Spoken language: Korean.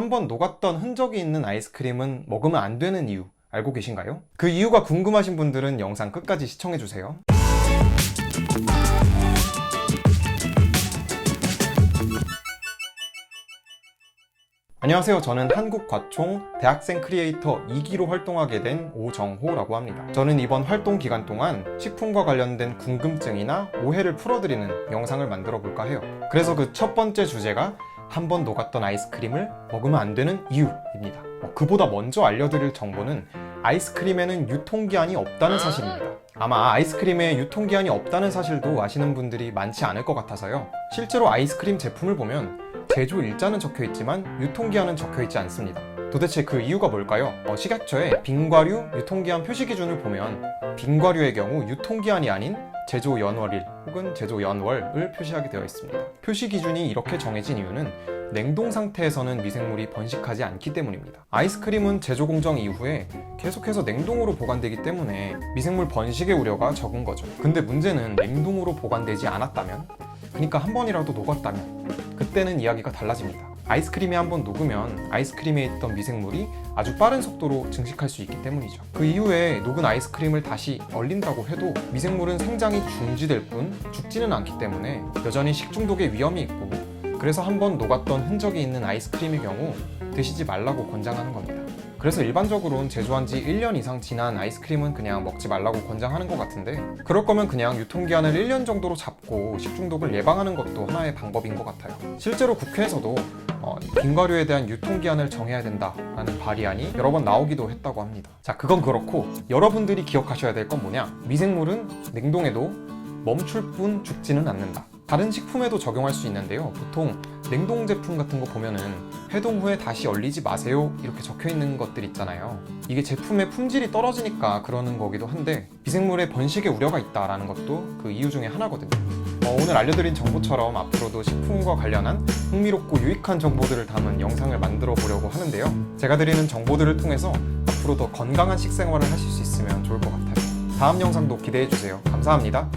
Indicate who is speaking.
Speaker 1: 한번 녹았던 흔적이 있는 아이스크림은 먹으면 안 되는 이유 알고 계신가요? 그 이유가 궁금하신 분들은 영상 끝까지 시청해주세요. 안녕하세요. 저는 한국과총 대학생 크리에이터 2기로 활동하게 된 오정호라고 합니다. 저는 이번 활동 기간 동안 식품과 관련된 궁금증이나 오해를 풀어드리는 영상을 만들어 볼까 해요. 그래서 그 첫 번째 주제가 한 번 녹았던 아이스크림을 먹으면 안 되는 이유입니다. 어, 그보다 먼저 알려드릴 정보는 아이스크림에는 유통기한이 없다는 사실입니다. 아마 아이스크림에 유통기한이 없다는 사실도 아시는 분들이 많지 않을 것 같아서요. 실제로 아이스크림 제품을 보면 제조 일자는 적혀 있지만 유통기한은 적혀 있지 않습니다. 도대체 그 이유가 뭘까요? 어, 식약처의 빙과류 유통기한 표시 기준을 보면 빙과류의 경우 유통기한이 아닌 제조 연월일 혹은 제조 연월을 표시하게 되어 있습니다. 표시 기준이 이렇게 정해진 이유는 냉동 상태에서는 미생물이 번식하지 않기 때문입니다. 아이스크림은 제조 공정 이후에 계속해서 냉동으로 보관되기 때문에 미생물 번식의 우려가 적은 거죠. 근데 문제는 냉동으로 보관되지 않았다면, 그러니까 한 번이라도 녹았다면, 그때는 이야기가 달라집니다. 아이스크림이 한번 녹으면 아이스크림에 있던 미생물이 아주 빠른 속도로 증식할 수 있기 때문이죠. 그 이후에 녹은 아이스크림을 다시 얼린다고 해도 미생물은 생장이 중지될 뿐 죽지는 않기 때문에 여전히 식중독의 위험이 있고 그래서 한번 녹았던 흔적이 있는 아이스크림의 경우 드시지 말라고 권장하는 겁니다. 그래서 일반적으로는 제조한 지 1년 이상 지난 아이스크림은 그냥 먹지 말라고 권장하는 것 같은데 그럴 거면 그냥 유통기한을 1년 정도로 잡고 식중독을 예방하는 것도 하나의 방법인 것 같아요. 실제로 국회에서도 어, 빙과류에 대한 유통기한을 정해야 된다라는 발의안이 여러 번 나오기도 했다고 합니다. 자, 그건 그렇고 여러분들이 기억하셔야 될 건 뭐냐? 미생물은 냉동에도 멈출 뿐 죽지는 않는다. 다른 식품에도 적용할 수 있는데요. 보통 냉동 제품 같은 거 보면은 해동 후에 다시 얼리지 마세요 이렇게 적혀 있는 것들 있잖아요. 이게 제품의 품질이 떨어지니까 그러는 거기도 한데 미생물의 번식의 우려가 있다라는 것도 그 이유 중에 하나거든요. 어, 오늘 알려드린 정보처럼 앞으로도 식품과 관련한 흥미롭고 유익한 정보들을 담은 영상을 만들어 보려고 하는데요. 제가 드리는 정보들을 통해서 앞으로 더 건강한 식생활을 하실 수 있으면 좋을 것 같아요. 다음 영상도 기대해 주세요. 감사합니다.